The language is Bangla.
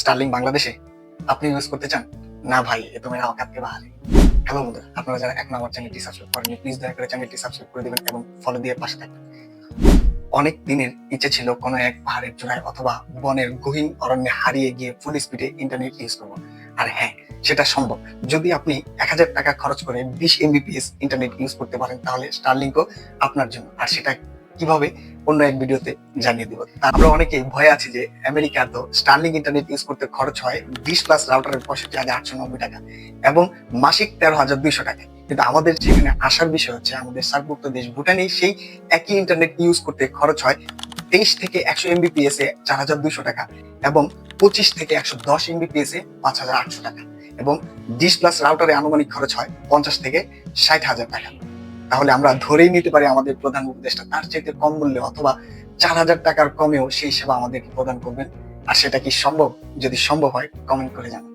স্টার্লিং বাংলাদেশে আপনি ইউজ করতে চান? না ভাই, এ তো মেরা অকাতকে বাহারে। হ্যালো বন্ধুরা, আপনারা যারা এখন আমার চ্যানেলটি সাবস্ক্রাইব করেননি প্লিজ দয়া করে চ্যানেলটি সাবস্ক্রাইব করে দেবেন এবং ফলো দিয়ে পাশে থাকবেন। অনেক দিনের ইচ্ছে ছিল কোনো এক পাহাড়ের চূড়ায় অথবা বনের গহীন অরণ্যে হারিয়ে গিয়ে ফুল স্পিডে ইন্টারনেট ইউজ করব। আর হ্যাঁ সেটা সম্ভব। যদি আপনি এক হাজার টাকা খরচ করে বিশ এমবিপিএস ইন্টারনেট ইউজ করতে পারেন, তাহলে স্টারলিংকও আপনার জন্য। আর সেটা কীভাবে অন্য এক ভিডিওতে জানিয়ে দিব। আমরা অনেকেই ভয় আছি যে আমেরিকা তো স্টার্লিং ইন্টারনেট ইউজ করতে খরচ হয়, বিশ প্লাস রাউটারের পঁয়ষট্টি হাজার আটশো নব্বই টাকা এবং মাসিক তেরো হাজার দুইশো টাকা। কিন্তু আমাদের যেখানে আসার বিষয় হচ্ছে আমাদের সার্কভুক্ত দেশ ভুটানে সেই একই ইন্টারনেট ইউজ করতে খরচ হয় তেইশ থেকে একশো এমবিপিএস এ চার হাজার দুইশো টাকা এবং পঁচিশ থেকে একশো দশ এমবিপিএস এ পাঁচ হাজার আটশো টাকা এবং ডিশ প্লাস রাউটারে আনুমানিক খরচ হয় পঞ্চাশ থেকে ষাট হাজার টাকা। তাহলে আমরা ধরেই নিতে পারি আমাদের প্রধান উপদেশটা তার চাইতে কম মূল্যে অথবা চার হাজার টাকার কমেও সেই সেবা আমাদেরকে প্রদান করবেন। আর সেটা কি সম্ভব? যদি সম্ভব হয় কমেন্ট করে জানান।